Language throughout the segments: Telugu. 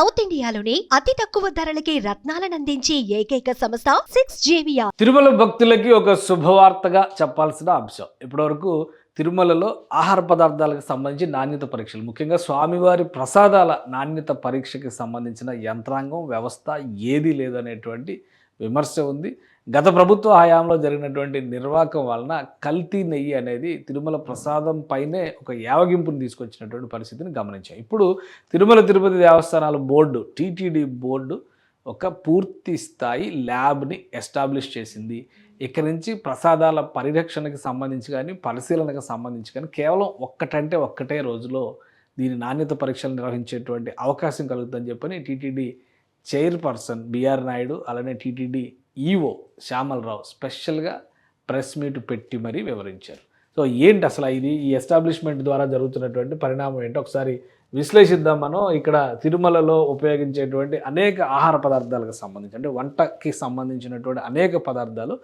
సౌత్ ఇండియాలోని అతి తక్కువ ధరలకి రత్నాలను అందించి ఏకైక సంస్థ సిక్స్ జేవియా తిరుమల భక్తులకి ఒక శుభవార్తగా చెప్పాల్సిన అంశం. ఇప్పటివరకు తిరుమలలో ఆహార పదార్థాలకు సంబంధించి నాణ్యత పరీక్షలు ముఖ్యంగా స్వామివారి ప్రసాదాల నాణ్యత పరీక్షకి సంబంధించిన యంత్రాంగం వ్యవస్థ ఏదీ లేదనేటువంటి విమర్శ ఉంది. గత ప్రభుత్వ హయాంలో జరిగినటువంటి నిర్వాహకం వలన కల్తీ నెయ్యి అనేది తిరుమల ప్రసాదం పైనే ఒక యావగింపుని తీసుకొచ్చినటువంటి పరిస్థితిని గమనించాం. ఇప్పుడు తిరుమల తిరుపతి దేవస్థానాల బోర్డు టీటీడీ బోర్డు ఒక పూర్తి స్థాయి ల్యాబ్ని ఎస్టాబ్లిష్ చేసింది. ఇక్కడి నుంచి ప్రసాదాల పరిరక్షణకి సంబంధించి కానీ పరిశీలనకు సంబంధించి కానీ కేవలం ఒక్కటంటే ఒక్కటే రోజులో దీని నాణ్యత పరీక్షలు నిర్వహించేటువంటి అవకాశం కలుగుతుందని చెప్పని టీటీడీ చైర్పర్సన్ బిఆర్ నాయుడు అలానే టీటీడీ ఈఓ శ్యామలరావు స్పెషల్గా ప్రెస్ మీట్ పెట్టి మరీ వివరించారు. సో ఏంటి అసలు ఇది? ఈ ఎస్టాబ్లిష్మెంట్ ద్వారా జరుగుతున్నటువంటి పరిణామం ఏంటో? ఒకసారి విశ్లేషిద్దాం మనం. ఇక్కడ తిరుమలలో ఉపయోగించేటువంటి అనేక ఆహార పదార్థాలకు సంబంధించి అంటే వంటకి సంబంధించినటువంటి అనేక పదార్థాలు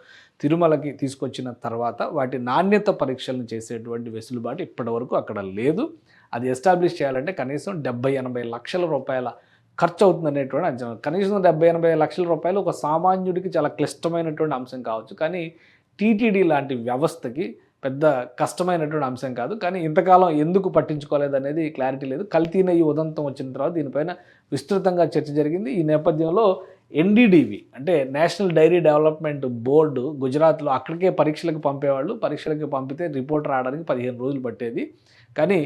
తిరుమలకి తీసుకొచ్చిన తర్వాత వాటి నాణ్యత పరీక్షలను చేసేటువంటి వెసులుబాటు ఇప్పటివరకు అక్కడ లేదు. అది ఎస్టాబ్లిష్ చేయాలంటే కనీసం డెబ్బై ఎనభై లక్షల రూపాయల ఖర్చు అవుతుంది అనేటువంటి అంచనా కనీసం డెబ్బై ఎనభై లక్షల రూపాయలు ఒక సామాన్యుడికి చాలా క్లిష్టమైనటువంటి అంశం కావచ్చు. కానీ టీటీడీ లాంటి వ్యవస్థకి పెద్ద కష్టమైనటువంటి అంశం కాదు. కానీ ఇంతకాలం ఎందుకు పట్టించుకోలేదు అనేది క్లారిటీ లేదు. కల్తీన ఈ ఉదంతం వచ్చిన తర్వాత దీనిపైన విస్తృతంగా చర్చ జరిగింది. ఈ నేపథ్యంలో ఎన్డీడీవి అంటే నేషనల్ డైరీ డెవలప్మెంట్ బోర్డు గుజరాత్లో అక్కడికే పరీక్షలకు పంపేవాళ్ళు. పరీక్షలకు పంపితే రిపోర్ట్ రావడానికి పదిహేను రోజులు పట్టేది. కానీ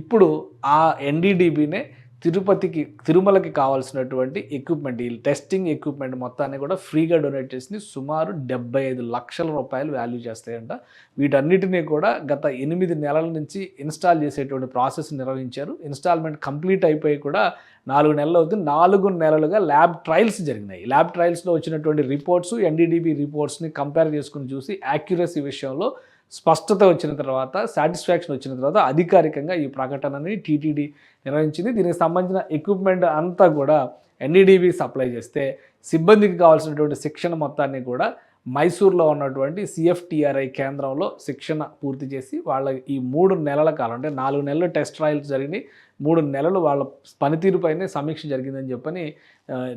ఇప్పుడు ఆ ఎన్డీడీబీనే తిరుపతికి తిరుమలకి కావాల్సినటువంటి ఎక్విప్మెంట్ ఈ టెస్టింగ్ ఎక్విప్మెంట్ మొత్తాన్ని కూడా ఫ్రీగా డొనేట్ చేసింది సుమారు డెబ్బై ఐదు లక్షల రూపాయలు వాల్యూ చేస్తాయంట. వీటన్నిటినీ కూడా గత ఎనిమిది నెలల నుంచి ఇన్స్టాల్ చేసేటువంటి ప్రాసెస్ నిర్వహించారు. ఇన్స్టాల్మెంట్ కంప్లీట్ అయిపోయి కూడా నాలుగు నెలలు అవుతుంది. నాలుగు నెలలుగా ల్యాబ్ ట్రయల్స్ జరిగినాయి. ల్యాబ్ ట్రయల్స్లో వచ్చినటువంటి రిపోర్ట్స్ ఎన్డీడీబీ రిపోర్ట్స్ని కంపేర్ చేసుకుని చూసి యాక్యురసీ విషయంలో స్పష్టత వచ్చిన తర్వాత సాటిస్ఫాక్షన్ వచ్చిన తర్వాత అధికారికంగా ఈ ప్రకటనని టీటీడీ నిర్వహించింది. దీనికి సంబంధించిన ఎక్విప్మెంట్ అంతా కూడా ఎన్ఈడిబి సప్లై చేస్తే సిబ్బందికి కావాల్సినటువంటి శిక్షణ మొత్తాన్ని కూడా మైసూర్లో ఉన్నటువంటి సిఎఫ్టిఆర్ఐ కేంద్రంలో శిక్షణ పూర్తి చేసి వాళ్ళ ఈ మూడు నెలల కాలం అంటే నాలుగు నెలలు టెస్ట్ ట్రయల్స్ జరిగినాయి. మూడు నెలలు వాళ్ళ పనితీరుపైనే సమీక్ష జరిగిందని చెప్పని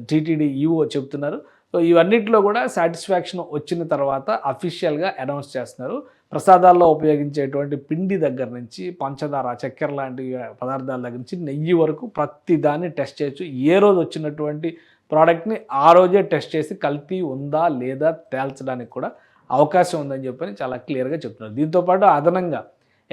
టీటీడీ ఈఓ చెప్తున్నారు. సో ఇవన్నిటిలో కూడా సాటిస్ఫాక్షన్ వచ్చిన తర్వాత అఫీషియల్గా అనౌన్స్ చేస్తున్నారు. ప్రసాదాల్లో ఉపయోగించేటువంటి పిండి దగ్గర నుంచి పంచదార చక్కెర లాంటి పదార్థాల దగ్గర నుంచి నెయ్యి వరకు ప్రతి దాన్ని టెస్ట్ చేయొచ్చు. ఏ రోజు వచ్చినటువంటి ప్రోడక్ట్ని ఆ రోజే టెస్ట్ చేసి కల్తీ ఉందా లేదా తేల్చడానికి కూడా అవకాశం ఉందని చెప్పని చాలా క్లియర్గా చెప్తున్నారు. దీంతోపాటు అదనంగా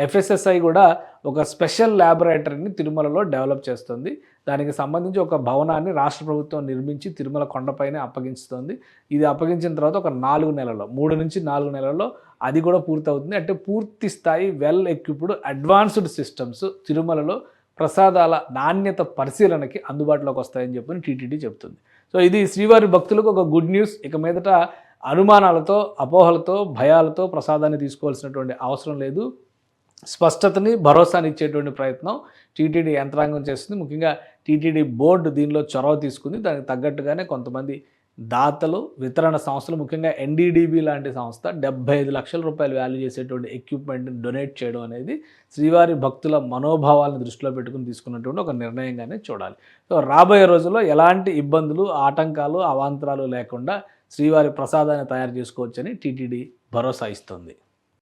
ఎఫ్ఎస్ఎస్ఐ కూడా ఒక స్పెషల్ ల్యాబొరేటరీని తిరుమలలో డెవలప్ చేస్తుంది. దానికి సంబంధించి ఒక భవనాన్ని రాష్ట్ర ప్రభుత్వం నిర్మించి తిరుమల కొండపైనే అప్పగించుతుంది. ఇది అప్పగించిన తర్వాత ఒక నాలుగు నెలల్లో మూడు నుంచి నాలుగు నెలల్లో అది కూడా పూర్తవుతుంది. అంటే పూర్తి స్థాయి వెల్ ఎక్విప్డ్ అడ్వాన్స్డ్ సిస్టమ్స్ తిరుమలలో ప్రసాదాల నాణ్యత పరిశీలనకి అందుబాటులోకి వస్తాయని చెప్పని టీటీడీ చెబుతుంది. సో ఇది శ్రీవారి భక్తులకు ఒక గుడ్ న్యూస్. ఇక మీదట అనుమానాలతో అపోహలతో భయాలతో ప్రసాదాన్ని తీసుకోవాల్సినటువంటి అవసరం లేదు. స్పష్టతని భరోసాని ఇచ్చేటువంటి ప్రయత్నం టీటీడీ యంత్రాంగం చేస్తుంది. ముఖ్యంగా టీటీడీ బోర్డు దీనిలో చొరవ తీసుకుంది. దానికి తగ్గట్టుగానే కొంతమంది దాతలు వితరణ సంస్థలు ముఖ్యంగా ఎన్డీడీబీ లాంటి సంస్థ డెబ్బై ఐదు లక్షల రూపాయలు వాల్యూ చేసేటువంటి ఎక్విప్మెంట్ని డొనేట్ చేయడం అనేది శ్రీవారి భక్తుల మనోభావాలను దృష్టిలో పెట్టుకుని తీసుకున్నటువంటి ఒక నిర్ణయంగానే చూడాలి. సో రాబోయే రోజుల్లో ఎలాంటి ఇబ్బందులు ఆటంకాలు అవాంతరాలు లేకుండా శ్రీవారి ప్రసాదాన్ని తయారు చేసుకోవచ్చని టీటీడీ భరోసా ఇస్తుంది.